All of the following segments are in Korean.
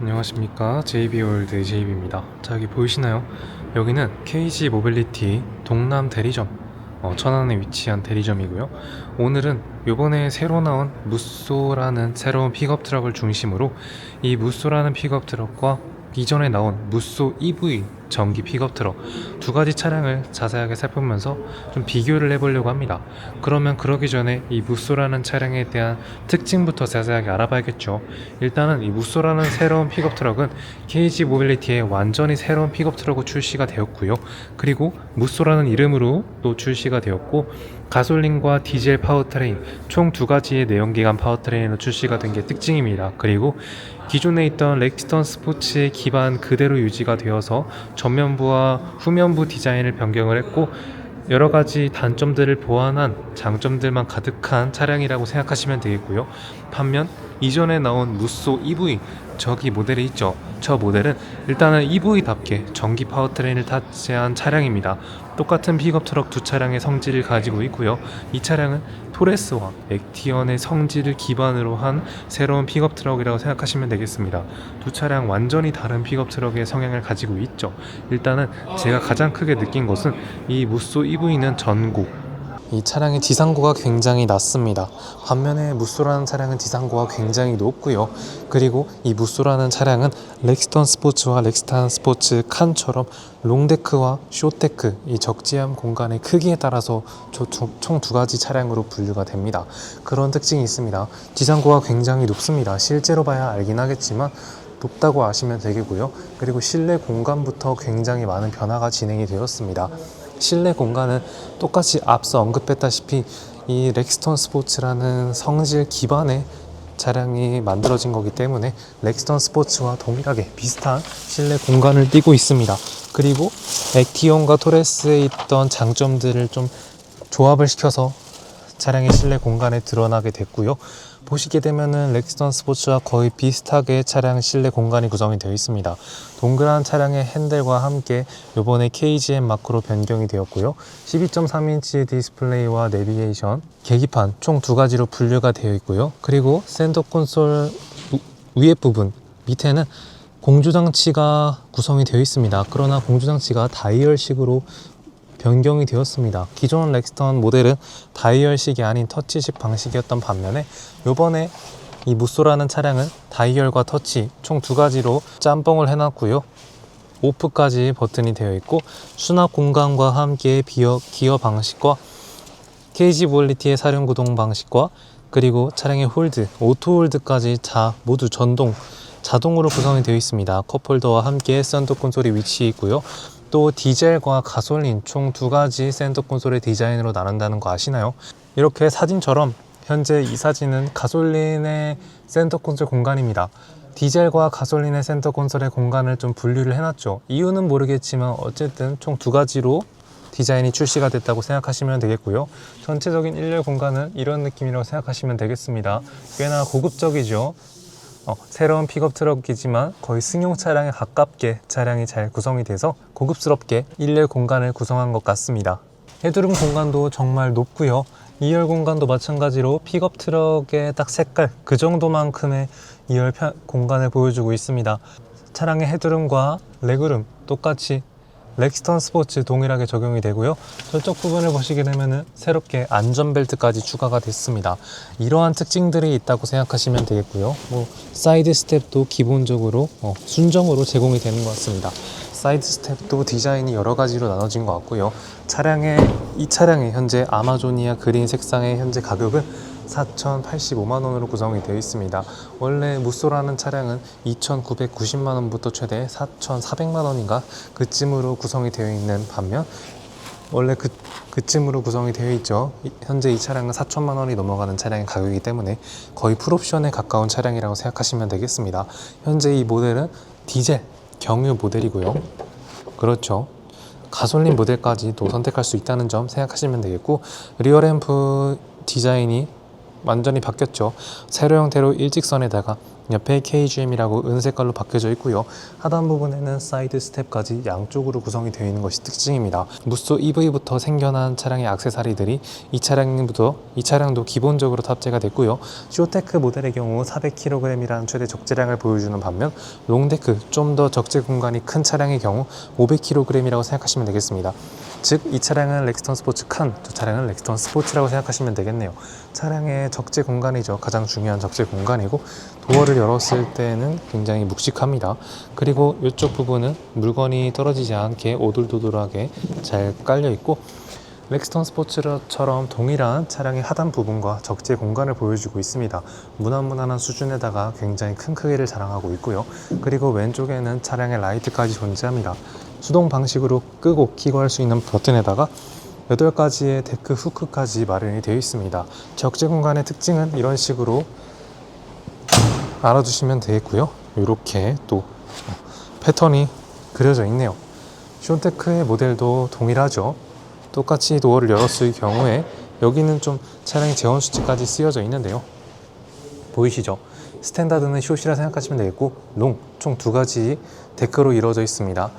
안녕하십니까? JB월드 JB입니다. 자 여기 보이시나요? 여기는 KG 모빌리티 동남 대리점 어, 천안에 위치한 대리점이고요. 오늘은 요번에 새로 나온 무쏘라는 새로운 픽업 트럭을 중심으로 이 무쏘라는 픽업 트럭과 이전에 나온 무쏘 EV 전기 픽업 트럭 두 가지 차량을 자세하게 살펴보면서 좀 비교를 해보려고 합니다. 그러면 그러기 전에 이 무쏘라는 차량에 대한 특징부터 자세하게 알아봐야겠죠. 일단은 이 무쏘라는 새로운 픽업 트럭은 KG 모빌리티의 완전히 새로운 픽업 트럭으로 출시가 되었고요. 그리고 무쏘라는 이름으로 또 출시가 되었고 가솔린과 디젤 파워트레인 총 두 가지의 내연기관 파워트레인으로 출시가 된 게 특징입니다. 그리고 기존에 있던 렉스턴 스포츠의 기반 그대로 유지가 되어서 전면부와 후면부 디자인을 변경을 했고 여러 가지 단점들을 보완한 장점들만 가득한 차량이라고 생각하시면 되겠고요. 반면 이전에 나온 무쏘 EV 저기 모델이 있죠. 저 모델은 일단은 EV답게 전기 파워트레인을 탑재한 차량입니다. 똑같은 픽업 트럭 두 차량의 성질을 가지고 있고요. 이 차량은 토레스와 액티언의 성질을 기반으로 한 새로운 픽업 트럭이라고 생각하시면 되겠습니다. 두 차량 완전히 다른 픽업 트럭의 성향을 가지고 있죠. 일단은 제가 가장 크게 느낀 것은 이 무쏘 EV는 전고 이 차량의 지상고가 굉장히 낮습니다. 반면에 무쏘라는 차량은 지상고가 굉장히 높고요. 그리고 이 무쏘라는 차량은 렉스턴 스포츠와 렉스탄 스포츠 칸처럼 롱데크와 쇼테크 이 적재함 공간의 크기에 따라서 총 두 가지 차량으로 분류가 됩니다. 그런 특징이 있습니다. 지상고가 굉장히 높습니다. 실제로 봐야 알긴 하겠지만 높다고 아시면 되겠고요. 그리고 실내 공간부터 굉장히 많은 변화가 진행이 되었습니다. 실내 공간은 똑같이 앞서 언급했다시피 이 렉스턴 스포츠라는 성질 기반의 차량이 만들어진 거기 때문에 렉스턴 스포츠와 동일하게 비슷한 실내 공간을 띠고 있습니다. 그리고 액티온과 토레스에 있던 장점들을 좀 조합을 시켜서 차량의 실내 공간에 드러나게 됐고요. 보시게 되면은 렉스턴 스포츠와 거의 비슷하게 차량 실내 공간이 구성이 되어 있습니다. 동그란 차량의 핸들과 함께 요번에 KGM 마크로 변경이 되었고요. 12.3인치 디스플레이와 내비게이션, 계기판 총 두 가지로 분류가 되어 있고요. 그리고 센터 콘솔 우- 위에 부분 밑에는 공조장치가 구성이 되어 있습니다. 그러나 공조장치가 다이얼식으로 변경이 되었습니다. 기존 렉스턴 모델은 다이얼식이 아닌 터치식 방식이었던 반면에 요번에 이 무쏘라는 차량은 다이얼과 터치 총 두 가지로 짬뽕을 해놨고요. 오프까지 버튼이 되어 있고 수납 공간과 함께 비어, 기어 방식과 KG 모빌리티의 사륜 구동 방식과 그리고 차량의 홀드, 오토 홀드까지 다 모두 전동 자동으로 구성이 되어 있습니다. 컵홀더와 함께 센터 콘솔이 위치해 있고요. 또 디젤과 가솔린 총 두 가지 센터 콘솔의 디자인으로 나눈다는 거 아시나요? 이렇게 사진처럼 현재 이 사진은 가솔린의 센터 콘솔 공간입니다. 디젤과 가솔린의 센터 콘솔의 공간을 좀 분류를 해놨죠. 이유는 모르겠지만 어쨌든 총 두 가지로 디자인이 출시가 됐다고 생각하시면 되겠고요. 전체적인 일렬 공간은 이런 느낌이라고 생각하시면 되겠습니다. 꽤나 고급적이죠. 어, 새로운 픽업 트럭이지만 거의 승용 차량에 가깝게 차량이 잘 구성이 돼서 고급스럽게 일렬 공간을 구성한 것 같습니다. 헤드룸 공간도 정말 높고요. 2열 공간도 마찬가지로 픽업 트럭의 딱 색깔 그 정도만큼의 2열 편- 공간을 보여주고 있습니다. 차량의 헤드룸과 레그룸 똑같이 렉스턴 스포츠 동일하게 적용이 되고요. 저쪽 부분을 보시게 되면은 새롭게 안전벨트까지 추가가 됐습니다. 이러한 특징들이 있다고 생각하시면 되겠고요. 뭐 사이드 스텝도 기본적으로 어, 순정으로 제공이 되는 것 같습니다. 사이드 스텝도 디자인이 여러 가지로 나눠진 것 같고요. 차량의 이 차량의 현재 아마조니아 그린 색상의 현재 가격은 4,085만 원으로 구성이 되어 있습니다. 원래 무쏘라는 차량은 2,990만 원부터 최대 4,400만 원인가 그쯤으로 구성이 되어 있는 반면 원래 그 그쯤으로 구성이 되어 있죠. 이- 현재 이 차량은 4천만 원이 넘어가는 차량의 가격이기 때문에 거의 풀옵션에 가까운 차량이라고 생각하시면 되겠습니다. 현재 이 모델은 디젤 경유 모델이고요. 그렇죠. 가솔린 모델까지도 선택할 수 있다는 점 생각하시면 되겠고 리어 램프 디자인이 완전히 바뀌었죠. 세로 형태로 일직선에다가 옆에 KGM이라고 은색깔로 바뀌어져 있고요. 하단 부분에는 사이드 스텝까지 양쪽으로 구성이 되어 있는 것이 특징입니다. 무쏘 EV부터 생겨난 차량의 액세서리들이 이 차량부터 이 차량도 기본적으로 탑재가 됐고요. 쇼테크 모델의 경우 400kg이라는 최대 적재량을 보여주는 반면 롱데크 좀 더 적재 공간이 큰 차량의 경우 500kg이라고 생각하시면 되겠습니다. 즉 이 차량은 렉스턴 스포츠 칸, 저 차량은 렉스턴 스포츠라고 생각하시면 되겠네요. 차량의 적재 공간이죠. 가장 중요한 적재 공간이고 도어를 열었을 때는 굉장히 묵직합니다. 그리고 이쪽 부분은 물건이 떨어지지 않게 오돌도돌하게 잘 깔려 있고 렉스턴 스포츠처럼 동일한 차량의 하단 부분과 적재 공간을 보여주고 있습니다. 무난무난한 수준에다가 굉장히 큰 크기를 자랑하고 있고요. 그리고 왼쪽에는 차량의 라이트까지 존재합니다. 수동 방식으로 끄고 키고 할 수 있는 버튼에다가 8가지의 데크 후크까지 마련이 되어 있습니다. 적재 공간의 특징은 이런 식으로 알아두시면 되겠고요. 이렇게 또 패턴이 그려져 있네요. 쇼테크의 모델도 동일하죠. 똑같이 도어를 열었을 경우에 여기는 좀 차량의 제원 수치까지 쓰여져 있는데요. 보이시죠? 스탠다드는 숏이라 생각하시면 되겠고 롱 총 두 가지 데크로 이루어져 있습니다.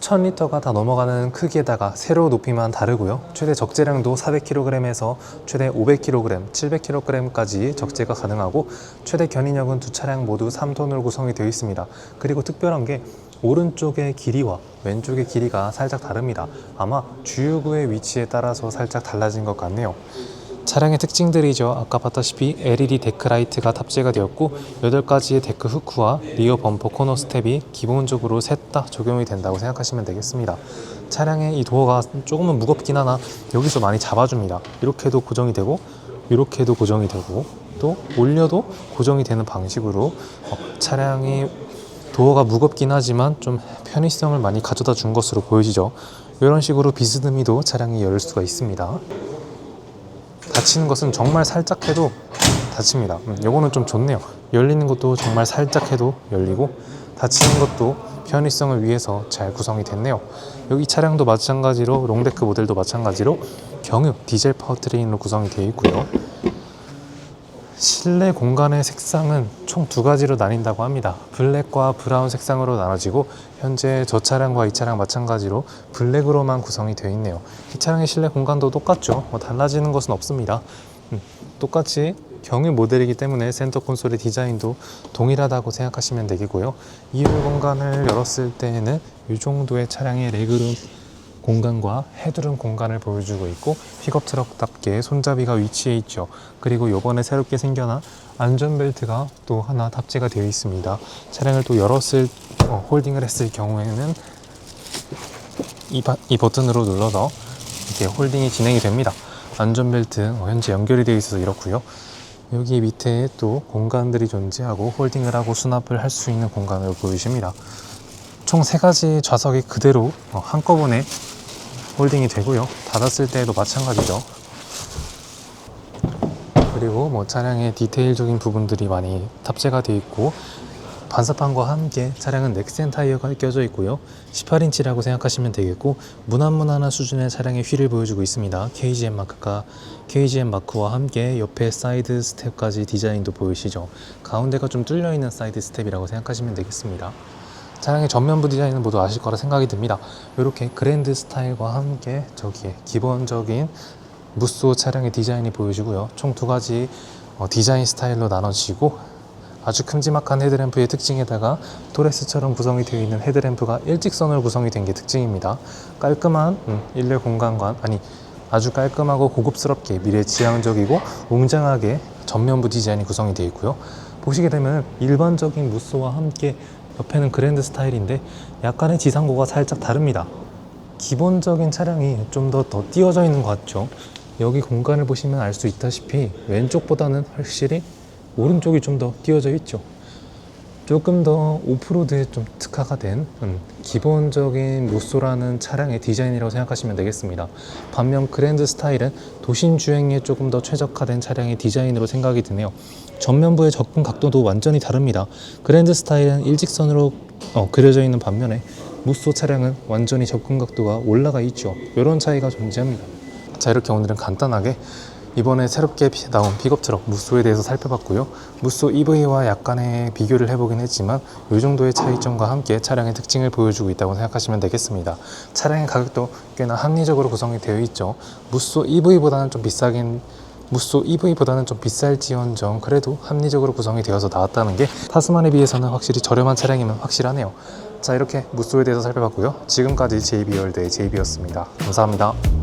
1000리터가 다 넘어가는 크기에다가 세로 높이만 다르고요. 최대 적재량도 400kg에서 최대 500kg, 700kg까지 적재가 가능하고 최대 견인력은 두 차량 모두 3톤으로 구성이 되어 있습니다. 그리고 특별한 게 오른쪽의 길이와 왼쪽의 길이가 살짝 다릅니다. 아마 주유구의 위치에 따라서 살짝 달라진 것 같네요. 차량의 특징들이죠. 아까 봤다시피 LED 데크라이트가 탑재가 되었고 8가지의 데크 후크와 리어 범퍼 코너 스텝이 기본적으로 셋 다 적용이 된다고 생각하시면 되겠습니다. 차량의 이 도어가 조금은 무겁긴 하나 여기서 많이 잡아줍니다. 이렇게도 고정이 되고 이렇게도 고정이 되고 또 올려도 고정이 되는 방식으로 어, 차량이 도어가 무겁긴 하지만 좀 편의성을 많이 가져다 준 것으로 보여지죠. 이런 식으로 비스듬히도 차량이 열 수가 있습니다. 닫히는 것은 정말 살짝 해도 닫힙니다. 음, 요거는 좀 좋네요. 열리는 것도 정말 살짝 해도 열리고 닫히는 것도 편의성을 위해서 잘 구성이 됐네요. 여기 차량도 마찬가지로 롱데크 모델도 마찬가지로 경유 디젤 파워트레인으로 구성이 되어 있고요. 실내 공간의 색상은 총 두 가지로 나뉜다고 합니다. 블랙과 브라운 색상으로 나눠지고 현재 저 차량과 이 차량 마찬가지로 블랙으로만 구성이 되어 있네요. 이 차량의 실내 공간도 똑같죠. 뭐 달라지는 것은 없습니다. 음, 똑같이 경유 모델이기 때문에 센터 콘솔의 디자인도 동일하다고 생각하시면 되겠고요. 2열 공간을 열었을 때에는 이 정도의 차량의 레그룸 공간과 헤드룸 공간을 보여주고 있고 픽업 트럭답게 손잡이가 위치해 있죠. 그리고 요번에 새롭게 생겨난 안전벨트가 또 하나 탑재가 되어 있습니다. 차량을 또 열었을 어, 홀딩을 했을 경우에는 이, 바- 이 버튼으로 눌러서 이렇게 홀딩이 진행이 됩니다. 안전벨트 어, 현재 연결이 되어 있어서 이렇고요. 여기 밑에 또 공간들이 존재하고 홀딩을 하고 수납을 할 수 있는 공간을 보이십니다. 총세 가지 좌석이 그대로 어, 한꺼번에 홀딩이 되고요. 닫았을 때에도 마찬가지죠. 그리고 뭐 차량의 디테일적인 부분들이 많이 탑재가 되어 있고 반사판과 함께 차량은 넥센 타이어가 껴져 있고요. 18인치라고 생각하시면 되겠고 무난무난한 수준의 차량의 휠을 보여주고 있습니다. KGM 마크가 KGM 마크와 함께 옆에 사이드 스텝까지 디자인도 보이시죠. 가운데가 좀 뚫려 있는 사이드 스텝이라고 생각하시면 되겠습니다. 차량의 전면부 디자인은 모두 아실 거라 생각이 듭니다. 이렇게 그랜드 스타일과 함께 저기에 기본적인 무쏘 차량의 디자인이 보여지고요. 총 두 가지 어, 디자인 스타일로 나눠지고 아주 큼지막한 헤드램프의 특징에다가 토레스처럼 구성이 되어 있는 헤드램프가 일직선으로 구성이 된 게 특징입니다. 깔끔한 음, 일렬 공간과 아니 아주 깔끔하고 고급스럽게 미래 지향적이고 웅장하게 전면부 디자인이 구성이 되어 있고요. 보시게 되면 일반적인 무쏘와 함께 옆에는 그랜드 스타일인데 약간의 지상고가 살짝 다릅니다. 기본적인 차량이 좀 더 더 띄워져 있는 것 같죠. 여기 공간을 보시면 알 수 있다시피 왼쪽보다는 확실히 오른쪽이 좀 더 띄워져 있죠. 조금 더 오프로드에 좀 특화가 된 음, 기본적인 무쏘라는 차량의 디자인이라고 생각하시면 되겠습니다. 반면 그랜드 스타일은 도심 주행에 조금 더 최적화된 차량의 디자인으로 생각이 드네요. 전면부의 접근 각도도 완전히 다릅니다. 그랜드 스타일은 일직선으로 어, 그려져 있는 반면에 무쏘 차량은 완전히 접근 각도가 올라가 있죠. 이런 차이가 존재합니다. 자 이렇게 오늘은 간단하게 이번에 새롭게 피- 나온 픽업 트럭 무쏘에 대해서 살펴봤고요. 무쏘 EV와 약간의 비교를 해보긴 했지만 이 정도의 차이점과 함께 차량의 특징을 보여주고 있다고 생각하시면 되겠습니다. 차량의 가격도 꽤나 합리적으로 구성이 되어 있죠. 무쏘 EV보다는 좀 비싸긴 무쏘 EV보다는 좀 비쌀지언정 그래도 합리적으로 구성이 되어서 나왔다는 게 타스만에 비해서는 확실히 저렴한 차량이면 확실하네요. 자 이렇게 무쏘에 대해서 살펴봤고요. 지금까지 JB월드의 JB였습니다. 감사합니다.